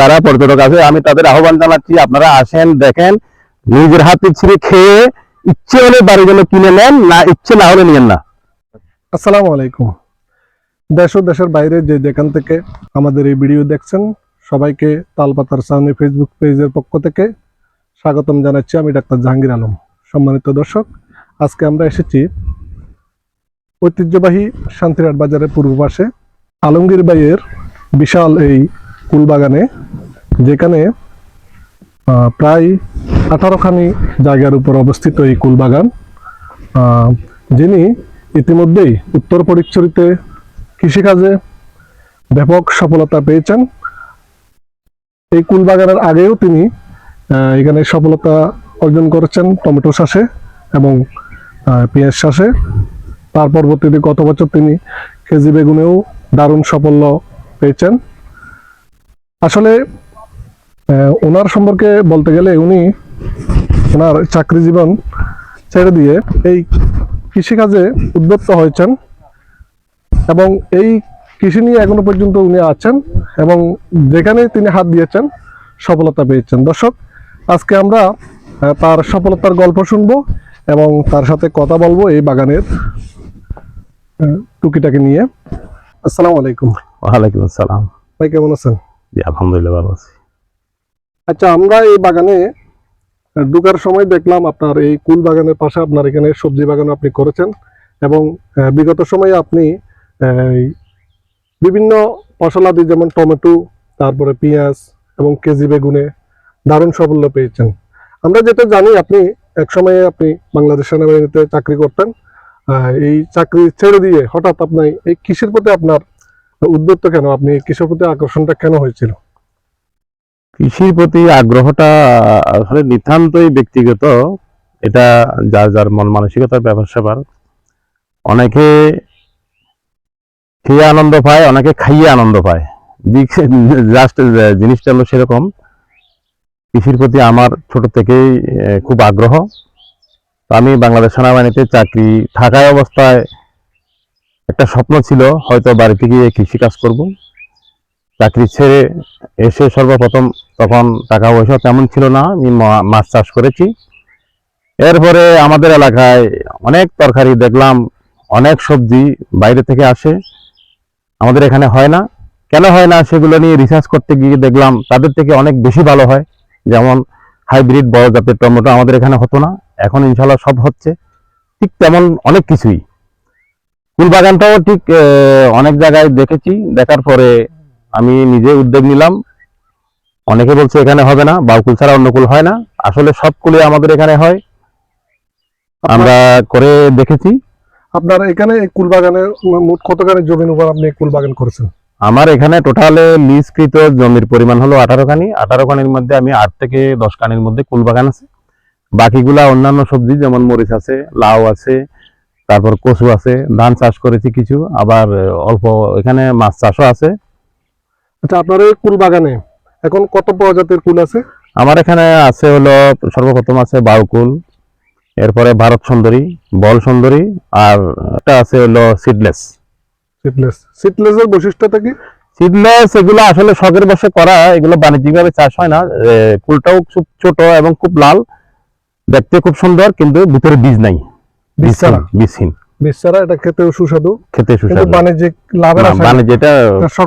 যারা পর্যটক আছে, আমি তাদের আহ্বান জানাচ্ছি, আপনারা আসেন, দেখেন, নিজের হাতে ছিঁড়ে খেয়ে ইচ্ছে হলে বাড়ির জন্য কিনে নেন, না, ইচ্ছে না হলে নিয়েন না। আসসালামু আলাইকুম। দেশ দেশের বাইরে যে যেখান থেকে আমাদের এই ভিডিও দেখছেন, সবাইকে তালপাতার সামনে ফেসবুক পেজের পক্ষ থেকে স্বাগতম জানাচ্ছি আমি ডাক্তার জাহাঙ্গীর আলম। সম্মানিত দর্শক, আজকে আমরা এসেছি ঐতিহ্যবাহী শান্তিরাট বাজারের পূর্ব পাশে আলমগীর বাইয়ের বিশাল এই কুলবাগানে যেখানে আহ, প্রায় আঠারোখানি জায়গার উপর অবস্থিত এই কুলবাগান যিনি ইতিমধ্যেই উত্তর পরিচ্ছরিতে কৃষিকাজে ব্যাপক সফলতা পেয়েছেন। এই কুলবাগানের আগেও তিনি এখানে সফলতা অর্জন করেছেন টমেটো চাষে এবং পেঁয়াজ চাষে। তার পরবর্তীতে গত বছর তিনি কেজি বেগুনেও দারুণ সাফল্য পেয়েছেন। আসলে ওনার সম্পর্কে বলতে গেলে উনি ওনার চাকরি জীবন ছেড়ে দিয়ে এই কৃষিকাজে উদ্বুদ্ধ হয়েছেন এবং এই কৃষি নিয়ে এখনও পর্যন্ত উনি আছেন এবং যেখানে তিনি হাত দিয়েছেন সফলতা পেয়েছেন। দর্শক আজকে আমরা তার সফলতার গল্প শুনব এবং তার সাথে কথা বলব এই বাগানের টুকিটাকি নিয়ে। আসসালামু আলাইকুম। ওয়ালাইকুম আসসালাম। ভাই কেমন আছেন? আলহামদুলিল্লাহ ভালো আছি। আচ্ছা আমরা এই বাগানে ঢুকার সময় দেখলাম আপনার এই কুল বাগানের পাশে আপনার এখানে সবজি বাগান আপনি করেছেন এবং বিগত সময়ে আপনি বিভিন্ন ফসলাদি যেমন টমেটো, তারপরে পেঁয়াজ এবং কেজি বেগুনে দারুণ সাফল্য পেয়েছেন। আমরা যেটা জানি, আপনি এক সময়ে আপনি বাংলাদেশ সেনাবাহিনীতে চাকরি করতেন এই চাকরি ছেড়ে দিয়ে হঠাৎ আপনি এই কৃষির প্রতি আপনার উদ্বুদ্ধ কেন? আপনি কৃষির প্রতি আকর্ষণটা কেন হয়েছিল? কৃষির প্রতি আগ্রহটা আসলে নিতান্তই ব্যক্তিগত। এটা যার যার মন মানসিকতার ব্যাপার স্যাপার। অনেকে খেয়ে আনন্দ পায়, অনেকে খাইয়ে আনন্দ পায়। জাস্ট জিনিসটা হলো সেরকম। কৃষির প্রতি আমার ছোট থেকেই খুব আগ্রহ। আমি বাংলাদেশ সেনাবাহিনীতে চাকরি থাকায় অবস্থায় একটা স্বপ্ন ছিল হয়তো বাড়িতে গিয়ে কৃষি কাজ করব। চাকরি ছেড়ে এসে সর্বপ্রথম তখন টাকা পয়সা তেমন ছিল না, আমি মাছ চাষ করেছি। এরপরে আমাদের এলাকায় অনেক তরকারি দেখলাম, অনেক সবজি বাইরে থেকে আসে। আমাদের এখানে হয় না। কেন হয় না সেগুলো নিয়ে রিসার্চ করতে গিয়ে দেখলাম, তাদের থেকে অনেক বেশি ভালো হয়। যেমন হাইব্রিড বড় জাতের টমেটো আমাদের এখানে হতো না, এখন ইনশাল্লাহ সব হচ্ছে। ঠিক তেমন অনেক কিছুই। ফুল বাগানটাও ঠিক অনেক জায়গায় দেখেছি। দেখার পরে আমি নিজে উদ্যোগ নিলাম। অনেকে বলছে এখানে হবে না বাউকুল ছাড়া অন্য কুল হয় না। আসলে সব কুলে আমাদের এখানে হয়। আমরা করে দেখেছি। আপনার এখানে এই কুলবাগানে মোট কতখানি জমির উপর আপনি এই কুলবাগান করেছেন? আমার এখানে টোটালে লিজকৃত জমির পরিমাণ হলো আঠারো খানি আঠারো খানির মধ্যে আমি আট থেকে দশ খানির মধ্যে কুল বাগান আছে। বাকিগুলা অন্যান্য সবজি যেমন মরিচ আছে লাউ আছে তারপর কচু আছে ধান চাষ করেছি কিছু আবার অল্প এখানে মাছ চাষও আছে। আচ্ছা আপনার ওই কুল বাগানে এখন কত প্রজাতির কুল আছে? আমার এখানে আছে হলো সর্বপ্রথম আছে বাউকুল এরপরে ভারত সুন্দরী বল সুন্দরী আর একটা আছে হলো সিডলেস। সিডলেস। সিটলেসের বৈশিষ্ট্যটা কি? সিডলেস এগুলো আসলে শখের বসে করা এগুলো বাণিজ্যিকভাবে চাষ হয় না এ, ফুলটাও খুব ছোট এবং খুব লাল দেখতে খুব সুন্দর কিন্তু ভিতরে বীজ নাই। বীজ ছাড়া? বীজহীন, বীজহীন বীজ ছাড়া এটা খেতেও সুস্বাদু। খেতে সুস্বাদু। বাণিজ্যিক লাভের না, আশায় এটা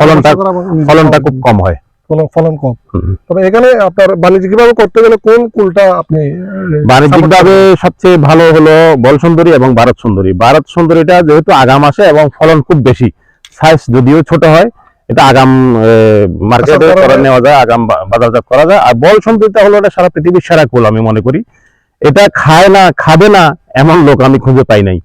ফলনটা বশে করা এবং নিজে ফলনটা খুব কম হয়। ফলন ফলন কম। তবে এখানে আপনার বাণিজ্যিক করতে গেলে কোন কুলটা আপনি আহ, সবচেয়ে ভালো হলো বল সুন্দরী এবং ভারত সুন্দরী। ভারত সুন্দরীটা যেহেতু আগাম আসে এবং ফলন খুব বেশি সাইজ যদিও ছোট হয় এটা আগাম মার্কেটে আচ্ছা, করে নেওয়া যায় আগাম বাজারজাত করা যায়। আর বল সুন্দরীটা হলো এটা সারা পৃথিবীর সেরা কুল আমি মনে করি। এটা খায় না খাবে না এমন লোক আমি খুঁজে পাই নাই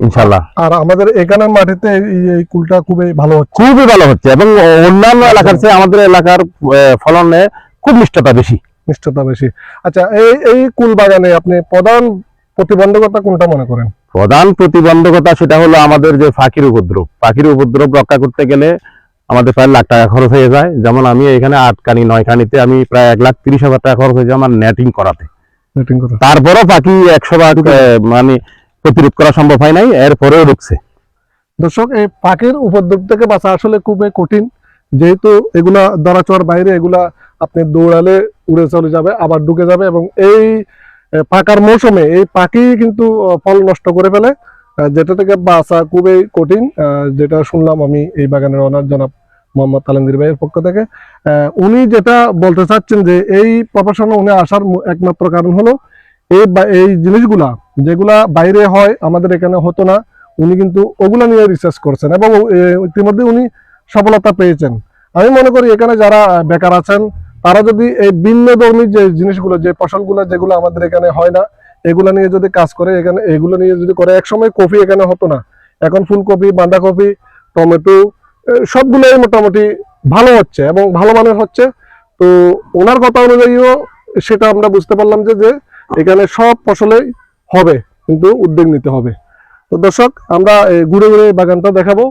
ইনশাল্লাহ আর আমাদের এখানের মাটিতে এই কুলটা খুবই ভালো হচ্ছে। খুবই ভালো হচ্ছে এবং অন্যান্য এলাকার চেয়ে আমাদের এলাকার ফলনে খুব মিষ্টতা বেশি। মিষ্টতা বেশি। আচ্ছা এই এই কুল বাগানে আপনি প্রধান প্রতিবন্ধকতা কোনটা মনে করেন? প্রধান প্রতিবন্ধকতা সেটা হলো আমাদের যে ফাঁকির উপদ্রব। ফাঁকির উপদ্রব রক্ষা করতে গেলে আমাদের প্রায় লাখ টাকা খরচ হয়ে যায়। যেমন আমি এখানে আট কানি নয় কানিতে আমি প্রায় এক লাখ তিরিশ হাজার টাকা খরচ হয়ে যায় আমার নেটিং করাতে। তারপরও পাখি একশো ভাগ মানে প্রতিরোধ করা সম্ভব হয় নাই এরপরেও ঢুকছে। দর্শক এই পাখির উপদ্রব থেকে বাঁচা আসলে খুবই কঠিন। যেহেতু এগুলা দরাচর বাইরে এগুলা আপনি দৌড়ালে উড়ে চলে যাবে আবার ঢুকে যাবে এবং এই পাকার মৌসুমে এই পাখি কিন্তু ফল নষ্ট করে ফেলে। যেটা থেকে বাঁচা খুবই কঠিন আহ, যেটা শুনলাম আমি এই বাগানের অনার জনাব মোহাম্মদ আলমগীর ভাইয়ের পক্ষ থেকে উনি যেটা বলতে চাচ্ছেন যে এই প্রফেশনে উনি আসার একমাত্র কারণ হলো এই এই জিনিসগুলা যেগুলা বাইরে হয়, আমাদের এখানে হতো না, উনি কিন্তু ওগুলা নিয়ে রিসার্চ করছেন এবং ইতিমধ্যে উনি সফলতা পেয়েছেন। আমি মনে করি এখানে যারা বেকার আছেন, তারা যদি এই ভিন্ন যে জিনিসগুলো, যে ফসলগুলো, যেগুলো আমাদের এখানে হয় না, এগুলো নিয়ে যদি কাজ করে, এখানে এগুলো নিয়ে যদি করে, একসময় কফি এখানে হতো না। এখন ফুলকপি, বাঁধাকপি, টমেটো সবগুলোই মোটামুটি ভালো হচ্ছে এবং ভালো মানের হচ্ছে। তো ওনার কথা অনুযায়ীও সেটা আমরা বুঝতে পারলাম যে যে এখানে সব ফসলেই হবে কিন্তু উদ্যোগ নিতে হবে। তো দর্শক আমরা ঘুরে ঘুরে বাগানটা দেখাবো।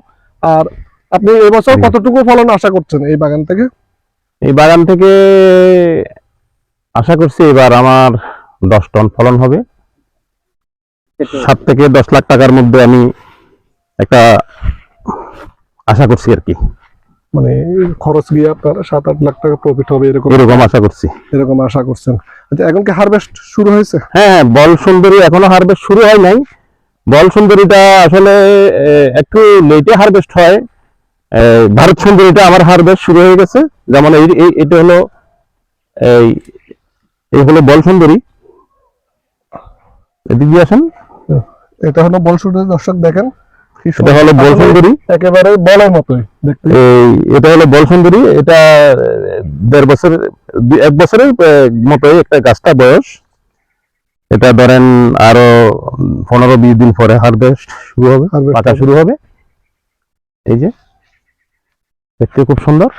আর আপনি এবছর কতটুকু ফলন আশা করছেন এই বাগান থেকে? এই বাগান থেকে আশা করছি এবার আমার দশ টন ফলন হবে। সাত থেকে দশ লাখ টাকার মধ্যে আমি একটা আশা করছি আর কি। মানে খরচ গিয়ে আপনার সাত আট লাখ টাকা প্রফিট হবে এরকম। এরকম আশা করছি। এরকম আশা করছেন। আচ্ছা এখন কি হারভেস্ট শুরু হয়েছে? হ্যাঁ হ্যাঁ বল সুন্দরী এখনও হারভেস্ট শুরু হয় নাই। বল সুন্দরীটা আসলে একটু লেটে হারভেস্ট হয়। ভারত সুন্দরীটা আমার হারভেস্ট শুরু হয়ে গেছে। যেমন এই এই- এটা হলো এই এই হলো বল সুন্দরী। এদিক আসেন। এটা হলো বলসুরের দর্শক দেখেন। এটা। হলো বল আসলে সুন্দরী একেবারে বলের মতোই দেখতে। এই এটা হলো বল সুন্দরী এটা দেড় বছর এক বছরের মতোই একটা গাছটা বয়স। এটা ধরেন আরও পনেরো বিশ দিন পরে হারভেস্ট শুরু হবে পাকা শুরু হবে। এই যে দেখতে খুব সুন্দর।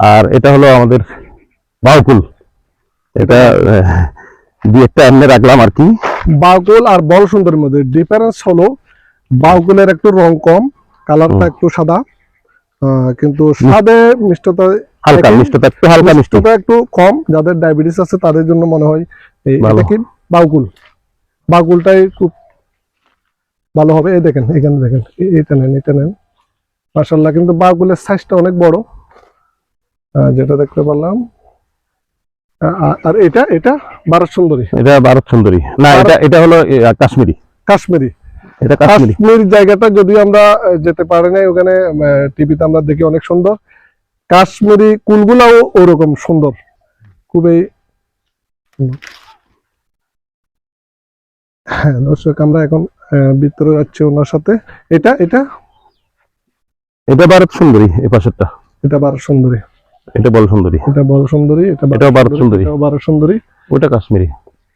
আর এটা হলো আমাদের বাউকুল। এটা দুই একটা এমনি রাখলাম আর কি। বাউকুল আর বল সুন্দরের মধ্যে ডিফারেন্স হলো বাউকুলের একটু রং কম কালারটা একটু সাদা। আহ, কিন্তু স্বাদে মিষ্টতা হালকা মিষ্টতা একটু হালকা মিষ্টতা একটু কম। যাদের ডায়াবেটিস আছে তাদের জন্য মনে হয়। এটা কি? খুব ভালো হবে। এই দেখেন এখানে দেখেন এটা নেন এটা নেন। মার্শাল্লাহ কিন্তু বাউকুলের সাইজটা অনেক বড়। যেটা দেখতে পারলাম। আর এটা এটা ভারত সুন্দরী। এটা ভারত সুন্দরী। না এটা এটা হলো কাশ্মীরি। কাশ্মীরি। এটা কাশ্মীর। জায়গাটা যদিও আমরা যেতে পারি নাই ওখানে টিভিতে আমরা দেখি অনেক সুন্দর। কাশ্মীরি কুলগুলাও ওরকম সুন্দর। খুবই হ্যাঁ দর্শক আমরা এখন ভিতরে যাচ্ছি ওনার সাথে। এটা এটা? এটা ভারত সুন্দরী এই পাশেরটা। এটা বারো সুন্দরী। এটা বল সুন্দরী। এটা বড় সুন্দরী এটা ভারত সুন্দরী এটাও বারো সুন্দরী। ওটা কাশ্মীরি।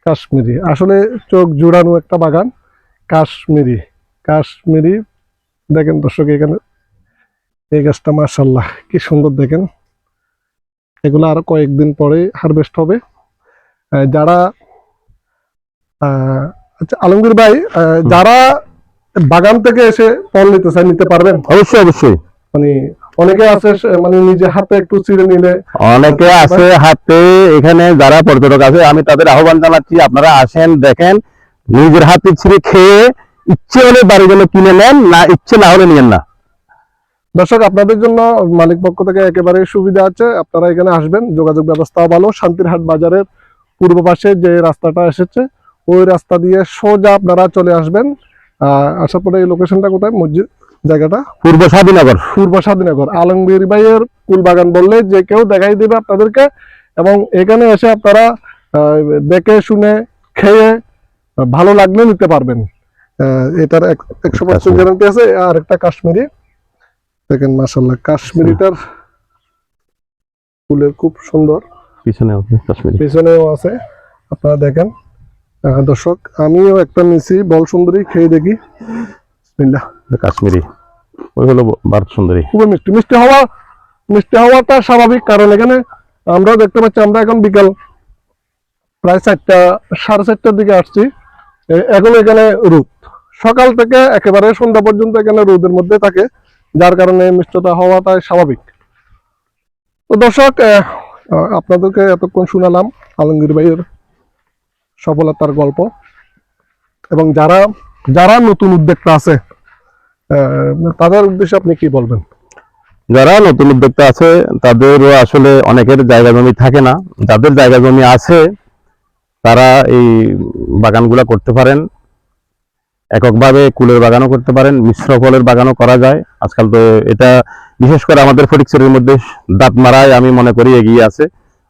কাশ্মীরি। আসলে চোখ জোড়ানো একটা বাগান। কাশ্মীরি কাশ্মীরি। দেখেন দর্শক এখানে এই গাছটা মার্শাল্লাহ কি সুন্দর দেখেন। এগুলো আরও কয়েকদিন পরে হারভেস্ট হবে। যারা আচ্ছা আলমগীর ভাই যারা বাগান থেকে এসে ফল নিতে চায় নিতে পারবেন? অবশ্যই অবশ্যই। মানে অনেকে আছে মানে নিজে হাতে একটু চিড়ে নিলে। অনেকে আছে হাতে এখানে যারা পর্যটক আছে আমি তাদের আহ্বান জানাচ্ছি আপনারা আসেন দেখেন। নিজের হাতে ছিঁড়ে খেয়ে ইচ্ছে হলে বাড়ি গেলে কিনে নেন না ইচ্ছে না হলে নিয়েন না। দর্শক আপনাদের জন্য মালিক পক্ষ থেকে একেবারে সুবিধা আছে। আপনারা এখানে আসবেন যোগাযোগ ব্যবস্থাও ভালো। শান্তিরহাট বাজারের পূর্ব পাশে যে রাস্তাটা এসেছে ওই রাস্তা দিয়ে সোজা আপনারা চলে আসবেন। আহ, আসার পরে এই লোকেশনটা কোথায়? মসজিদ জায়গাটা? পূর্ব স্বাধীনগর পূর্ব স্বাধীনগর আলমগীর ভাইয়ের ফুল বাগান বললে যে কেউ দেখাই দেবে আপনাদেরকে। এবং এখানে এসে আপনারা দেখে শুনে খেয়ে ভালো লাগলে নিতে পারবেন। এটার একশো পার্সেন্ট গ্যারান্টি আছে আর একটা কাশ্মীরি। দেখেন মাসাল্লাহ কাশ্মীরিটার ফুলের খুব সুন্দর। পিছনে আছে আছে আপনারা দেখেন। দর্শক আমিও একটা নিছি বল সুন্দরী খেয়ে দেখি। কাশ্মীরি। ওই হলো ভারত সুন্দরী। খুবই মিষ্টি। মিষ্টি হওয়া মিষ্টি হওয়াটা স্বাভাবিক কারণ এখানে আমরা দেখতে পাচ্ছি আমরা এখন বিকাল প্রায় চারটা সাড়ে চারটার দিকে আসছি। এখন এখানে রোদ। সকাল থেকে একেবারে সন্ধ্যা পর্যন্ত এখানে রোদের মধ্যে থাকে, যার কারণে মিষ্টতা হওয়াটা স্বাভাবিক। তো দর্শক আপনাদেরকে এতক্ষণ শুনালাম আলমগীর ভাইয়ের সফলতার গল্প। এবং যারা যারা নতুন উদ্যোক্তা আছে তাদের উদ্দেশ্যে আপনি কি বলবেন? যারা নতুন উদ্যোক্তা আছে, তাদের আসলে অনেকের জায়গা জমি থাকে না। যাদের জায়গা জমি আছে তারা এই বাগানগুলা করতে পারেন। এককভাবে কুলের বাগানও করতে পারেন, মিশ্র ফলের বাগানও করা যায়। আজকাল তো এটা বিশেষ করে আমাদের ফটিকছড়ির মধ্যে দাঁত মারায় আমি মনে করি এগিয়ে আছে।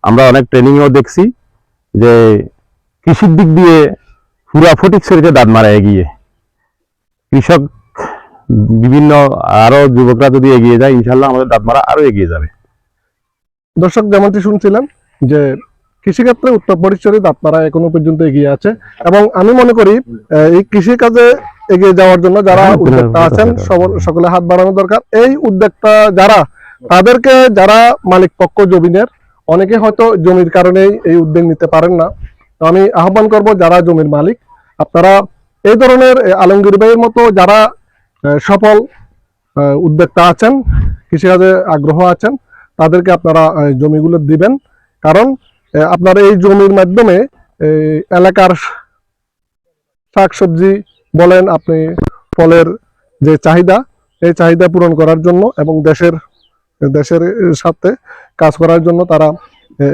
আমরা অনেক ট্রেনিংও দেখছি যে কৃষির দিক দিয়ে পুরা ফটিকছড়িতে দাঁত মারা এগিয়ে। কৃষক, বিভিন্ন আরও যুবকরা যদি এগিয়ে যায়, ইনশাল্লাহ আমাদের দাঁত মারা আরও এগিয়ে যাবে। দর্শক, যেমনটি শুনছিলেন যে কৃষিক্ষেত্রে উত্তর পরিচয় আপনারা এখনও পর্যন্ত এগিয়ে আছে। এবং আমি মনে করি এই কৃষি কাজে এগিয়ে যাওয়ার জন্য যারা হ্যাঁ, উদ্যোক্তা হ্যাঁ, আছেন হ্যাঁ, সকলে হাত বাড়ানো দরকার। এই উদ্যোক্তা যারা তাদেরকে যারা মালিক পক্ষ জমিনের অনেকে হয়তো জমির কারণেই এই উদ্যোগ নিতে পারেন না। তো আমি আহ্বান করব যারা জমির মালিক আপনারা এই ধরনের আলমগীর ভাইয়ের মতো যারা সফল উদ্যোক্তা আছেন কৃষিকাজে আগ্রহ আছেন তাদেরকে আপনারা জমিগুলো দিবেন। কারণ আপনার এই জমির মাধ্যমে এলাকার শাকসবজি বলেন আপনি ফলের যে চাহিদা, এই চাহিদা পূরণ করার জন্য এবং দেশের দেশের সাথে কাজ করার জন্য তারা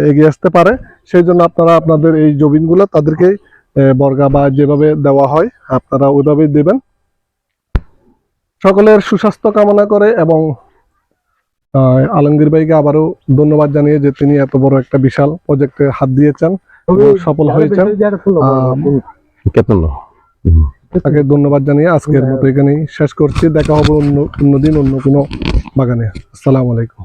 এগিয়ে আসতে পারে। সেই জন্য আপনারা আপনাদের এই জমিনগুলো তাদেরকে বর্গা বা যেভাবে দেওয়া হয়, আপনারা ওইভাবেই দেবেন। সকলের সুস্বাস্থ্য কামনা করে এবং আলমগীর ভাইকে আবারও ধন্যবাদ জানিয়ে যে তিনি এত বড় একটা বিশাল প্রজেক্টে হাত দিয়েছেন সফল হয়েছেন। তাকে ধন্যবাদ জানিয়ে আজকের মতো এখানেই শেষ করছি। দেখা হবে অন্য অন্য দিন অন্য কোনো বাগানে। আসসালামু আলাইকুম।